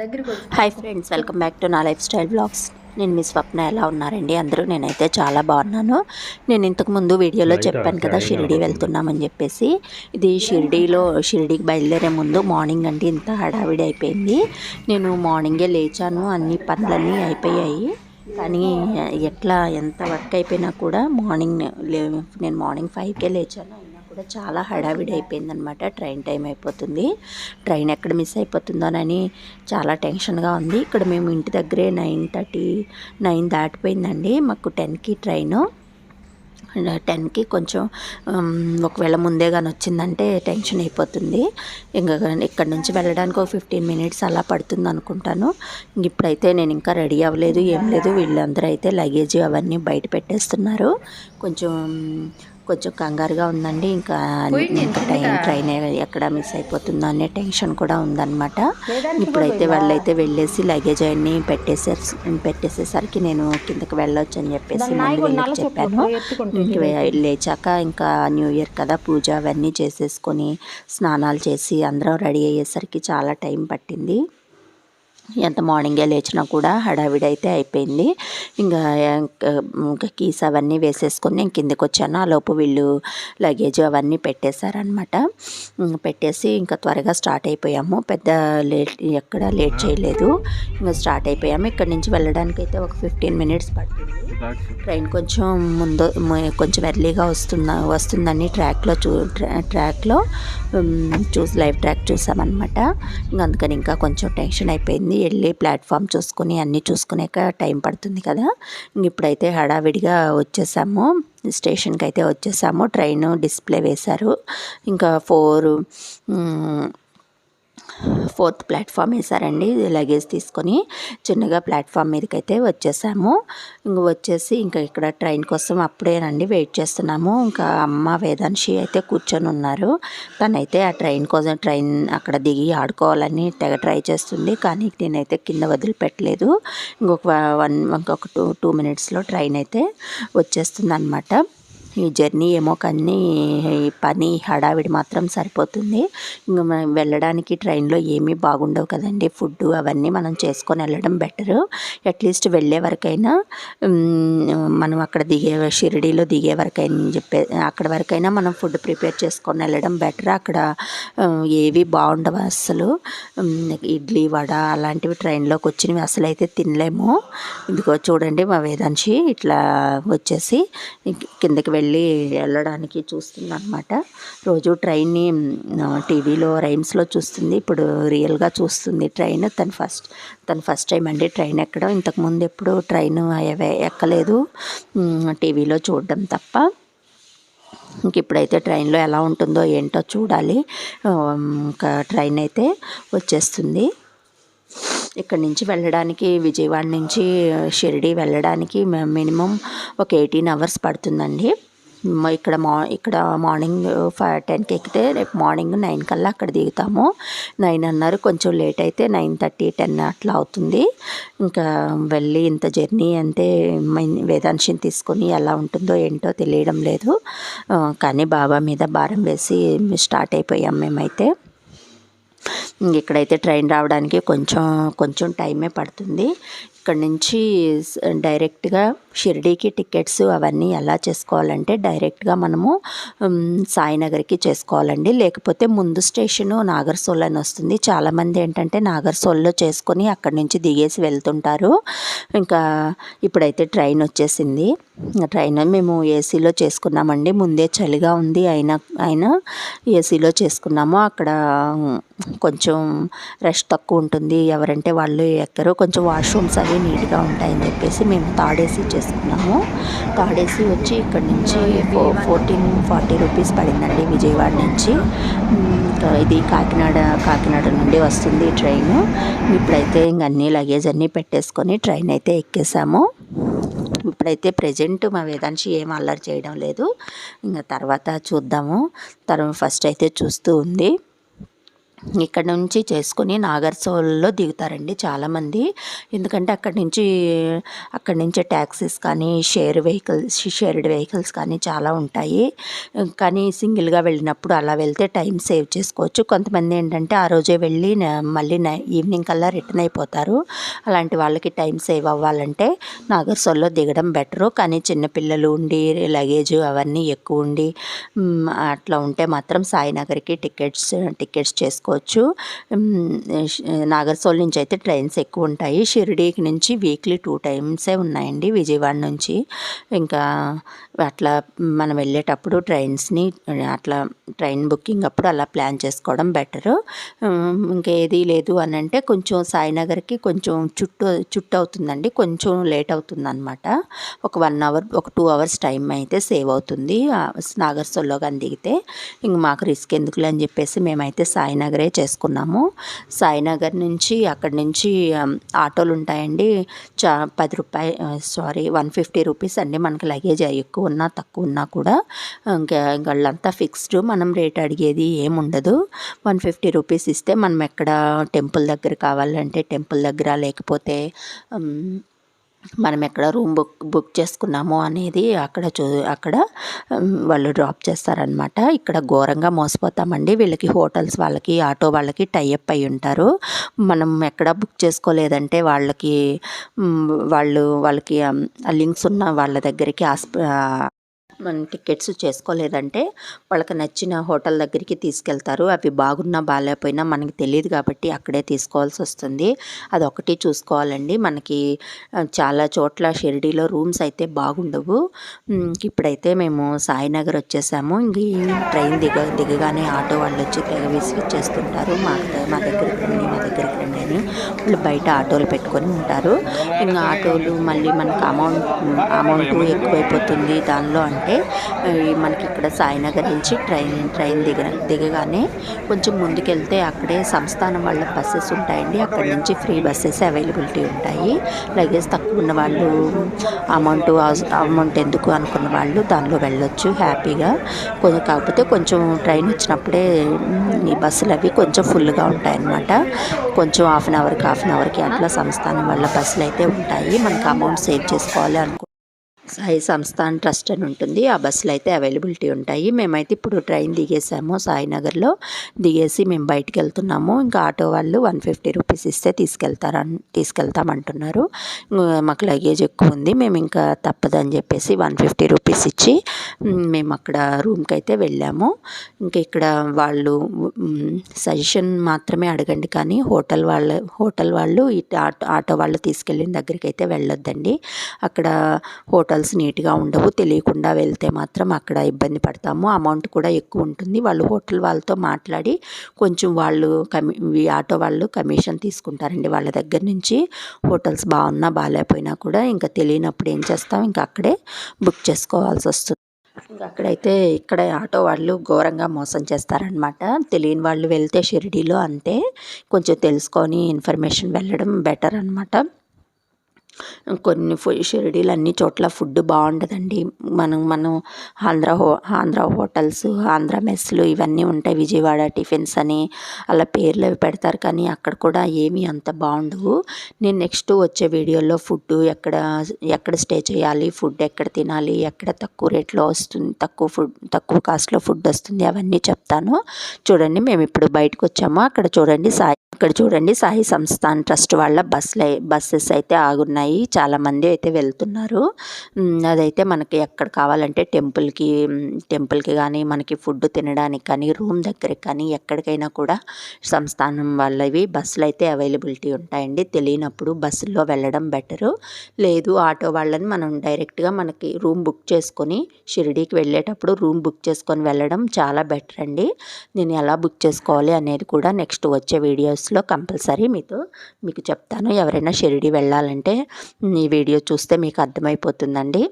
దగ్గరికి hi friends welcome back to నా lifestyle blogs నేను మీ స్వప్న ఎలా ఉన్నారండి? అందరూ నేనైతే చాలా బాగున్నాను. నేను ఇంతకు ముందు వీడియోలో చెప్పాను కదా షిరిడి వెళ్తున్నామని చెప్పేసి. ఇది షిరిడీలో షిరిడీకి బయలుదేరే ముందు మార్నింగ్ అండి ఇంత హడావిడి అయిపోయింది. నేను మార్నింగే లేచాను అన్ని పనులన్నీ అయిపోయాయి. కానీ ఎట్లా ఎంత వర్క్ అయిపోయినా కూడా మార్నింగ్ నేను మార్నింగ్ ఫైవ్కే లేచాను. అయినా కూడా చాలా హడావిడి అయిపోయింది అనమాట ట్రైన్ టైం అయిపోతుంది. ట్రైన్ ఎక్కడ మిస్ అయిపోతుందోనని చాలా టెన్షన్గా ఉంది. ఇక్కడ మేము ఇంటి దగ్గరే నైన్ థర్టీ నైన్ దాటిపోయిందండి. మాకు టెన్కి ట్రైను. టెన్కి కొంచెం ఒకవేళ ముందే కానీ వచ్చిందంటే టెన్షన్ అయిపోతుంది. ఇంకా ఇక్కడ నుంచి వెళ్ళడానికి ఒక ఫిఫ్టీన్ మినిట్స్ అలా పడుతుంది అనుకుంటాను. ఇప్పుడైతే నేను ఇంకా రెడీ అవ్వలేదు ఏం లేదు. వీళ్ళందరూ అయితే లగేజ్ అవన్నీ బయట పెట్టేస్తున్నారు. కొంచెం కొంచెం కంగారుగా ఉందండి. ఇంకా ట్రైన్ ట్రైన్ ఎక్కడ మిస్ అయిపోతుందో అనే టెన్షన్ కూడా ఉందన్నమాట. ఇప్పుడైతే వాళ్ళైతే వెళ్ళేసి లగేజ్ అన్ని పెట్టేసే పెట్టేసేసరికి నేను కిందకి వెళ్ళొచ్చు అని చెప్పేసి ముందు వీళ్ళకి చెప్పాను. లేచాక ఇంకా న్యూ ఇయర్ కదా పూజ అవన్నీ చేసేసుకొని స్నానాలు చేసి అందరం రెడీ అయ్యేసరికి చాలా టైం పట్టింది. ఎంత మార్నింగే లేచినా కూడా హడావిడైతే అయిపోయింది. ఇంకా ఇంకా కీస్ అవన్నీ వేసేసుకొని నేను కిందకి వచ్చాను ఆ లోపు వీళ్ళు లగేజ్ అవన్నీ పెట్టేశారనమాట పెట్టేసి ఇంకా త్వరగా స్టార్ట్ అయిపోయాము. పెద్ద లేట్ ఎక్కడ లేట్ చేయలేదు. ఇంకా స్టార్ట్ అయిపోయాము. ఇక్కడ నుంచి వెళ్ళడానికి అయితే ఒక ఫిఫ్టీన్ మినిట్స్ పడుతుంది ట్రైన్ కొంచెం ముందు కొంచెం ఎర్లీగా వస్తుంద వస్తుందని ట్రాక్లో చూ ట్రాక్లో చూసి లైవ్ ట్రాక్ చూసామన్నమాట. ఇంకా అందుకని ఇంకా కొంచెం టెన్షన్ అయిపోయింది. వెళ్ళి ప్లాట్ఫామ్ చూసుకుని అన్నీ చూసుకునేక టైం పడుతుంది కదా. ఇప్పుడైతే హడావిడిగా వచ్చేసాము. స్టేషన్కి అయితే వచ్చేసాము. ట్రైన్ డిస్ప్లే వేశారు. ఇంకా ఫోర్ ఫోర్త్ ప్లాట్ఫామ్ వేసారండి లగేజ్ తీసుకొని చిన్నగా ప్లాట్ఫామ్ మీదకి అయితే వచ్చేసాము. ఇంక వచ్చేసి ఇంకా ఇక్కడ ట్రైన్ కోసం అప్పుడేనండి వెయిట్ చేస్తున్నాము. ఇంకా అమ్మ వేదాంశి అయితే కూర్చొని ఉన్నారు. తనైతే ఆ ట్రైన్ కోసం ట్రైన్ అక్కడ దిగి ఆడుకోవాలని తెగ ట్రై చేస్తుంది. కానీ నేనైతే కింద వదిలిపెట్టలేదు. ఇంకొక వన్ ఇంకొక టూ టూ మినిట్స్లో ట్రైన్ అయితే వచ్చేస్తుంది అనమాట ఈ జర్నీ ఏమో కానీ పని హడావిడి మాత్రం సరిపోతుంది. ఇంకా మనం వెళ్ళడానికి ట్రైన్లో ఏమీ బాగుండవు కదండి. ఫుడ్ అవన్నీ మనం చేసుకొని వెళ్ళడం బెటరు. అట్లీస్ట్ వెళ్ళే వరకైనా మనం అక్కడ దిగే షిరిడీలో దిగే వరకైనా చెప్పే అక్కడ వరకైనా మనం ఫుడ్ ప్రిపేర్ చేసుకొని వెళ్ళడం బెటర్. అక్కడ ఏవి బాగుండవు అసలు ఇడ్లీ వడ అలాంటివి ట్రైన్లోకి వచ్చినవి అసలు అయితే తినలేము. ఇదిగో చూడండి మా వేదాంశి ఇట్లా వచ్చేసి కిందకి వెళ్ళి వెళ్ళడానికి చూస్తుంది అనమాట రోజు ట్రైన్ని టీవీలో రైమ్స్లో చూస్తుంది. ఇప్పుడు రియల్గా చూస్తుంది ట్రైన్. తను ఫస్ట్ తను ఫస్ట్ టైం అండి ట్రైన్ ఎక్కడం. ఇంతకుముందు ఎప్పుడు ట్రైన్ అవే ఎక్కలేదు. టీవీలో చూడడం తప్ప. ఇంక ఇప్పుడైతే ట్రైన్లో ఎలా ఉంటుందో ఏంటో చూడాలి. ఇంకా ట్రైన్ అయితే వచ్చేస్తుంది. ఇక్కడ నుంచి వెళ్ళడానికి విజయవాడ నుంచి షిరిడి వెళ్ళడానికి మినిమం ఒక ఎయిటీన్ అవర్స్ పడుతుందండి. ఇక్కడ మా ఇక్కడ మార్నింగ్ ఫైవ్ టెన్కి ఎక్కితే రేపు మార్నింగ్ నైన్ కల్లా అక్కడ దిగుతాము. నైన్ అన్నారు కొంచెం లేట్ అయితే నైన్ థర్టీ టెన్ అట్లా అవుతుంది. ఇంకా వెళ్ళి ఇంత జర్నీ అంటే మైన్- వేదాంశిని తీసుకొని ఎలా ఉంటుందో ఏంటో తెలియడం లేదు. కానీ బాబా మీద భారం వేసి స్టార్ట్ అయిపోయాం మేమైతే. ఇక్కడైతే ట్రైన్ రావడానికి కొంచెం కొంచెం టైమే పడుతుంది. ఇక్కడ నుంచి డైరెక్ట్గా షిరిడీకి టికెట్స్ అవన్నీ ఎలా చేసుకోవాలంటే డైరెక్ట్గా మనము సాయినగర్కి చేసుకోవాలండి. లేకపోతే ముందు స్టేషను నాగర్సోల్ అని వస్తుంది. చాలామంది ఏంటంటే నాగర్సోల్లో చేసుకొని అక్కడి నుంచి దిగేసి వెళ్తుంటారు. ఇంకా ఇప్పుడైతే ట్రైన్ వచ్చేసింది. ట్రైన్ మేము ఏసీలో చేసుకున్నామండి. ముందే చలిగా ఉంది అయినా అయినా ఏసీలో చేసుకున్నాము. అక్కడ కొంచెం రష్ తక్కువ ఉంటుంది. ఎవరంటే వాళ్ళు ఎక్కరు కొంచెం వాష్రూమ్స్ అవి నీట్గా ఉంటాయని చెప్పేసి మేము తాడేసి చేసుకున్నాము. తాడేసి వచ్చి ఇక్కడ నుంచి ఫో ఫోర్టీన్ ఫార్టీ రూపీస్ పడిందండి విజయవాడ నుంచి. ఇది కాకినాడ కాకినాడ నుండి వస్తుంది ట్రైన్. ఇప్పుడైతే ఇంక అన్ని లగేజ్ అన్నీ పెట్టేసుకొని ట్రైన్ అయితే ఎక్కేసాము. ఇప్పుడైతే ప్రజెంట్ మా వేదాంశి ఏం అల్లరి చేయడం లేదు. ఇంకా తర్వాత చూద్దాము. తర్వాత ఫస్ట్ అయితే చూస్తూ ఉంది. ఇక్కడ నుంచి చేసుకుని నాగర్సోల్లో దిగుతారండి చాలామంది. ఎందుకంటే అక్కడి నుంచి అక్కడి నుంచి ట్యాక్సీస్ కానీ షేర్ వెహికల్స్ షేర్డ్ వెహికల్స్ కానీ చాలా ఉంటాయి. కానీ సింగిల్గా వెళ్ళినప్పుడు అలా వెళ్తే టైం సేవ్ చేసుకోవచ్చు. కొంతమంది ఏంటంటే ఆ రోజే వెళ్ళి మళ్ళీ ఈవినింగ్ కల్లా రిటర్న్ అయిపోతారు. అలాంటి వాళ్ళకి టైం సేవ్ అవ్వాలంటే నాగర్సోల్లో దిగడం బెటరు. కానీ చిన్నపిల్లలు ఉండి లగేజ్ అవన్నీ ఎక్కువ ఉండి అట్లా ఉంటే మాత్రం సాయినగర్కి టికెట్స్ టికెట్స్ చేసుకో చేసుకోవచ్చు నాగర్సోల్ నుంచి అయితే ట్రైన్స్ ఎక్కువ ఉంటాయి షిరిడీకి నుంచి వీక్లీ టూ టైమ్సే ఉన్నాయండి విజయవాడ నుంచి. ఇంకా అట్లా మనం వెళ్ళేటప్పుడు ట్రైన్స్ని అట్లా ట్రైన్ బుకింగ్ అప్పుడు అలా ప్లాన్ చేసుకోవడం బెటరు. ఇంకేది లేదు అని అంటే కొంచెం సాయినగర్కి కొంచెం చుట్టూ చుట్టూ అవుతుందండి కొంచెం లేట్ అవుతుంది అనమాట ఒక వన్ అవర్ ఒక టూ అవర్స్ టైం అయితే సేవ్ అవుతుంది నాగర్సోల్లో కానీ దిగితే. ఇంక మాకు రిస్క్ ఎందుకులే అని చెప్పేసి మేమైతే సాయినగర్ చేసుకున్నాము. సాయినగర్ నుంచి అక్కడి నుంచి ఆటోలు ఉంటాయండి. చా పది రూపాయ సారీ వన్ ఫిఫ్టీ రూపీస్ అండి మనకి లగేజ్ ఎక్కువ ఉన్నా తక్కువ ఉన్నా కూడా. ఇంకా వాళ్ళంతా ఫిక్స్డ్ మనం రేట్ అడిగేది ఏముండదు. వన్ ఫిఫ్టీ రూపీస్ ఇస్తే మనం ఎక్కడ టెంపుల్ దగ్గర కావాలంటే టెంపుల్ దగ్గర లేకపోతే మనం ఎక్కడ రూమ్ బుక్ బుక్ చేసుకున్నామో అనేది అక్కడ చూ అక్కడ వాళ్ళు డ్రాప్ చేస్తారనమాట ఇక్కడ ఘోరంగా మోసపోతామండి. వీళ్ళకి హోటల్స్ వాళ్ళకి ఆటో వాళ్ళకి టైఅప్ అయి ఉంటారు. మనం ఎక్కడ బుక్ చేసుకోలేదంటే వాళ్ళకి వాళ్ళు వాళ్ళకి లింక్స్ ఉన్న వాళ్ళ దగ్గరికి మనం టికెట్స్ చేసుకోలేదంటే వాళ్ళకి నచ్చిన హోటల్ దగ్గరికి తీసుకెళ్తారు. అవి బాగున్నా బాగాలేకపోయినా మనకి తెలియదు కాబట్టి అక్కడే తీసుకోవాల్సి వస్తుంది. అదొకటి చూసుకోవాలండి. మనకి చాలా చోట్ల షిరిడీలో రూమ్స్ అయితే బాగుండవు. ఇప్పుడైతే మేము సాయినగర్ వచ్చేసాము. ఇంక ట్రైన్ దిగ దిగగానే ఆటో వాళ్ళు వచ్చి తెగ విసిగిచ్చేస్తుంటారు మా మా దగ్గరికి రండి మా దగ్గరికి రండి అని వాళ్ళు బయట ఆటోలు పెట్టుకొని ఉంటారు. ఇంకా ఆటోలు మళ్ళీ మనకు అమౌంట్ అమౌంట్ ఎక్కువైపోతుంది దానిలో అంటే అంటే మనకి ఇక్కడ సాయినగర్ నుంచి ట్రైన్ ట్రైన్ దిగ దిగగానే కొంచెం ముందుకెళ్తే అక్కడే సంస్థానం వాళ్ళ బస్సెస్ ఉంటాయండి. అక్కడ నుంచి ఫ్రీ బస్సెస్ అవైలబిలిటీ ఉంటాయి. లగేజ్ తక్కువ ఉన్న వాళ్ళు అమౌంట్ అమౌంట్ ఎందుకు అనుకున్న వాళ్ళు దానిలో వెళ్ళొచ్చు హ్యాపీగా. కొంచెం కాకపోతే కొంచెం ట్రైన్ వచ్చినప్పుడే ఈ బస్సులు అవి కొంచెం ఫుల్గా ఉంటాయన్నమాట. కొంచెం హాఫ్ అన్ అవర్కి హాఫ్ అన్ అవర్కి అట్లా సంస్థానం వల్ల బస్సులు అయితే ఉంటాయి. మనకు అమౌంట్ సేవ్ చేసుకోవాలి అనుకుంటున్నాం సాయి సంస్థాన్ ట్రస్ట్ అని ఉంటుంది. ఆ బస్సులు అయితే అవైలబిలిటీ ఉంటాయి. మేమైతే ఇప్పుడు ట్రైన్ దిగేసాము. సాయినగర్లో దిగేసి మేము బయటికి వెళ్తున్నాము ఇంకా ఆటో వాళ్ళు వన్ ఫిఫ్టీ రూపీస్ ఇస్తే తీసుకెళ్తారన్ తీసుకెళ్తామంటున్నారు. మాకు లగేజ్ ఎక్కువ ఉంది. మేము ఇంకా తప్పదని చెప్పేసి వన్ ఫిఫ్టీ రూపీస్ ఇచ్చి మేము అక్కడ రూమ్కి అయితే వెళ్ళాము. ఇంకా ఇక్కడ వాళ్ళు సజెషన్ మాత్రమే అడగండి కానీ హోటల్ వాళ్ళ హోటల్ వాళ్ళు ఆటో ఆటో వాళ్ళు తీసుకెళ్ళిన దగ్గరికి అయితే వెళ్ళొద్దండి. అక్కడ హోటల్ హోటల్స్ నీట్గా ఉండవు. తెలియకుండా వెళ్తే మాత్రం అక్కడ ఇబ్బంది పడతాము. అమౌంట్ కూడా ఎక్కువ ఉంటుంది. వాళ్ళు హోటల్ వాళ్ళతో మాట్లాడి కొంచెం వాళ్ళు కమి ఆటో వాళ్ళు కమిషన్ తీసుకుంటారండి. వాళ్ళ దగ్గర నుంచి హోటల్స్ బాగున్నా బాగాలేకపోయినా కూడా ఇంకా తెలియనప్పుడు ఏం చేస్తాం? ఇంకా అక్కడే బుక్ చేసుకోవాల్సి వస్తుంది. ఇంకా అక్కడైతే ఇక్కడ ఆటో వాళ్ళు ఘోరంగా మోసం చేస్తారనమాట తెలియని వాళ్ళు వెళ్తే షిరిడీలో అంతే. కొంచెం తెలుసుకొని ఇన్ఫర్మేషన్ వెళ్ళడం బెటర్ అనమాట కొన్ని షిరిడీలు అన్ని చోట్ల ఫుడ్ బాగుండదండి మనం మనం ఆంధ్ర హో ఆంధ్ర హోటల్స్ ఆంధ్ర మెస్లు ఇవన్నీ ఉంటాయి. విజయవాడ టిఫిన్స్ అని అలా పేర్లు అవి పెడతారు. కానీ అక్కడ కూడా ఏమీ అంత బాగుండవు నేను నెక్స్ట్ వచ్చే వీడియోలో ఫుడ్ ఎక్కడ ఎక్కడ స్టే చేయాలి ఫుడ్ ఎక్కడ తినాలి ఎక్కడ తక్కువ రేట్లో వస్తుంది తక్కువ ఫుడ్ తక్కువ కాస్ట్లో ఫుడ్ వస్తుంది అవన్నీ చెప్తాను. చూడండి మేము ఇప్పుడు బయటకు వచ్చాము. అక్కడ చూడండి సాయి ఇక్కడ చూడండి సాయి సంస్థాన్ ట్రస్ట్ వాళ్ళ బస్సులు బస్సెస్ అయితే ఆగున్నాయి. చాలామంది అయితే వెళ్తున్నారు. అదైతే మనకి ఎక్కడ కావాలంటే టెంపుల్కి టెంపుల్కి కానీ మనకి ఫుడ్ తినడానికి కానీ రూమ్ దగ్గరికి కానీ ఎక్కడికైనా కూడా సంస్థానం వాళ్ళవి బస్సులు అయితే అవైలబిలిటీ ఉంటాయండి. తెలియనప్పుడు బస్సుల్లో వెళ్ళడం బెటరు. లేదు ఆటో వాళ్ళని మనం డైరెక్ట్గా మనకి రూమ్ బుక్ చేసుకొని షిరిడీకి వెళ్ళేటప్పుడు రూమ్ బుక్ చేసుకొని వెళ్ళడం చాలా బెటర్ అండి నేను ఎలా బుక్ చేసుకోవాలి అనేది కూడా నెక్స్ట్ వచ్చే వీడియోస్ వీడియోస్లో కంపల్సరీ మీతో మీకు చెప్తాను. ఎవరైనా షిరిడి వెళ్ళాలంటే ఈ వీడియో చూస్తే మీకు అర్థమైపోతుందండి.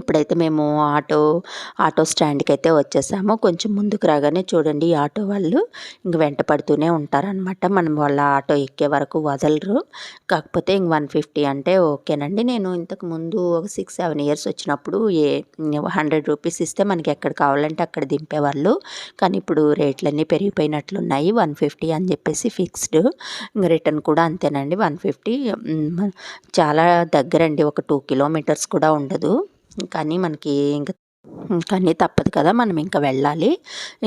ఇప్పుడైతే మేము ఆటో ఆటో స్టాండ్కి అయితే వచ్చేసాము. కొంచెం ముందుకు రాగానే చూడండి ఈ ఆటో వాళ్ళు ఇంక వెంట పడుతూనే ఉంటారనమాట మనం వాళ్ళ ఆటో ఎక్కే వరకు వదలరు. కాకపోతే ఇంక వన్ ఫిఫ్టీ అంటే ఓకేనండి. నేను ఇంతకు ముందు ఒక సిక్స్ సెవెన్ ఇయర్స్ వచ్చినప్పుడు ఏ హండ్రెడ్ రూపీస్ ఇస్తే మనకి ఎక్కడ కావాలంటే అక్కడ దింపేవాళ్ళు. కానీ ఇప్పుడు రేట్లన్నీ పెరిగిపోయినట్లున్నాయి. వన్ ఫిఫ్టీ అని చెప్పేసి ఫిక్స్డ్. ఇంక రిటర్న్ కూడా అంతేనండి. వన్ ఫిఫ్టీ చాలా దగ్గరండి. ఒక టూ కిలోమీటర్స్ కూడా ఉండదు. కానీ మనకి ఇంకా కానీ తప్పదు కదా మనం ఇంకా వెళ్ళాలి.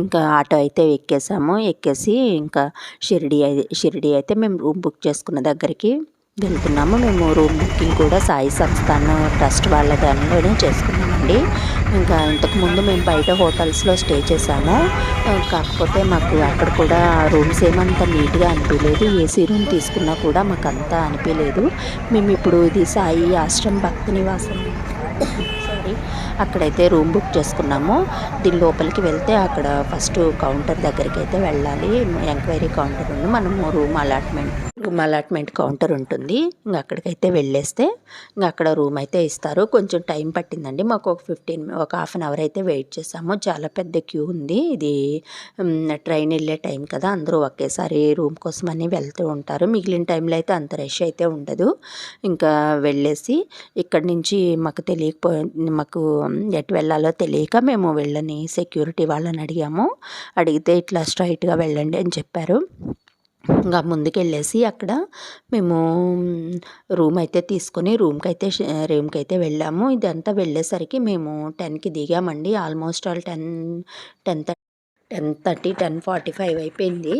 ఇంకా ఆటో అయితే ఎక్కేసాము. ఎక్కేసి ఇంకా షిరిడి షిరిడి అయితే మేము రూమ్ బుక్ చేసుకున్న దగ్గరికి వెళ్తున్నాము. మేము రూమ్ బుకింగ్ కూడా సాయి సంస్థానం ట్రస్ట్ వాళ్ళ దానిలోనే చేసుకున్నామండి. ఇంకా ఇంతకుముందు మేము బయట హోటల్స్లో స్టే చేసాము. కాకపోతే మాకు అక్కడ కూడా రూమ్స్ ఏమంత నీట్గా అనిపించలేదు ఏసీ రూమ్ తీసుకున్నా కూడా మాకు అంతా అనిపించలేదు మేము ఇప్పుడు ఇది సాయి ఆశ్రమ్ భక్తి నివాసం అక్కడైతే రూమ్ బుక్ చేసుకున్నాము. దీని లోపలికి వెళ్తే అక్కడ ఫస్ట్ కౌంటర్ దగ్గరికి అయితే వెళ్ళాలి. ఎంక్వైరీ కౌంటర్ ఉంది. మనము room allotment room allotment counter ఉంటుంది. ఇంకా అక్కడికైతే వెళ్ళేస్తే ఇంకా అక్కడ రూమ్ అయితే ఇస్తారు. కొంచెం టైం పట్టిందండి. మాకు ఒక ఫిఫ్టీన్ ఒక హాఫ్ అన్ అవర్ అయితే వెయిట్ చేసాము. చాలా పెద్ద క్యూ ఉంది. ఇది ట్రైన్ వెళ్ళే టైం కదా. అందరూ ఒకేసారి రూమ్ కోసం అని వెళ్తూ ఉంటారు. మిగిలిన టైంలో అయితే అంత రష్ అయితే ఉండదు. ఇంకా వెళ్ళేసి ఇక్కడి నుంచి మాకు తెలియకపో మాకు ఎటు వెళ్ళాలో తెలియక మేము వెళ్ళని సెక్యూరిటీ వాళ్ళని అడిగాము. అడిగితే ఇట్లా స్ట్రైట్గా వెళ్ళండి అని చెప్పారు. ఇంకా ముందుకెళ్ళేసి అక్కడ మేము రూమ్ అయితే తీసుకొని రూమ్కి అయితే రూమ్కి అయితే వెళ్ళాము. ఇదంతా వెళ్ళేసరికి మేము టెన్కి దిగామండి. Almost all ten ten ten thirty ten forty five అయిపోయింది.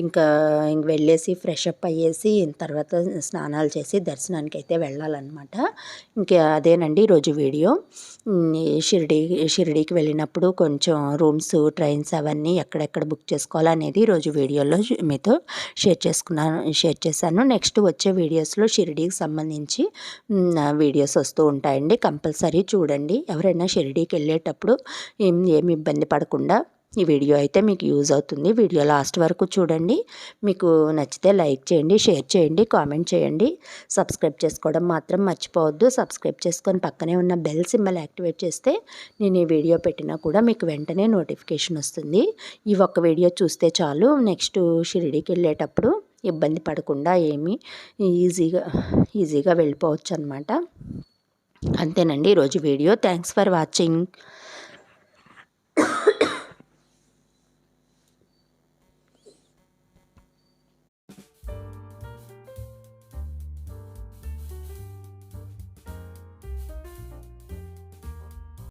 ఇంకా ఇంక వెళ్ళేసి ఫ్రెష్ అప్ అయ్యేసి తర్వాత స్నానాలు చేసి దర్శనానికి అయితే వెళ్ళాలన్నమాట. ఇంకా అదేనండి ఈరోజు వీడియో. షిరిడి షిరిడీకి వెళ్ళినప్పుడు కొంచెం రూమ్స్ ట్రైన్స్ అవన్నీ ఎక్కడెక్కడ బుక్ చేసుకోవాలనేది ఈరోజు వీడియోలో మీతో షేర్ చేసుకున్నాను షేర్ చేశాను. నెక్స్ట్ వచ్చే వీడియోస్లో షిరిడీకి సంబంధించి వీడియోస్ వస్తూ ఉంటాయండి. కంపల్సరీ చూడండి. ఎవరైనా షిరిడీకి వెళ్ళేటప్పుడు ఏం ఏమి ఇబ్బంది పడకుండా ఈ వీడియో అయితే మీకు యూజ్ అవుతుంది. వీడియో లాస్ట్ వరకు చూడండి. మీకు నచ్చితే లైక్ చేయండి షేర్ చేయండి కామెంట్ చేయండి. సబ్స్క్రైబ్ చేసుకోవడం మాత్రం మర్చిపోవద్దు. సబ్స్క్రైబ్ చేసుకొని పక్కనే ఉన్న బెల్ సింబల్ యాక్టివేట్ చేస్తే నేను ఈ వీడియో పెట్టినా కూడా మీకు వెంటనే నోటిఫికేషన్ వస్తుంది. ఈ ఒక్క వీడియో చూస్తే చాలు. నెక్స్ట్ షిరిడీకి వెళ్ళేటప్పుడు ఇబ్బంది పడకుండా ఏమీ ఈజీగా ఈజీగా వెళ్ళిపోవచ్చు అనమాట అంతేనండి. ఈరోజు వీడియో. Thanks for watching.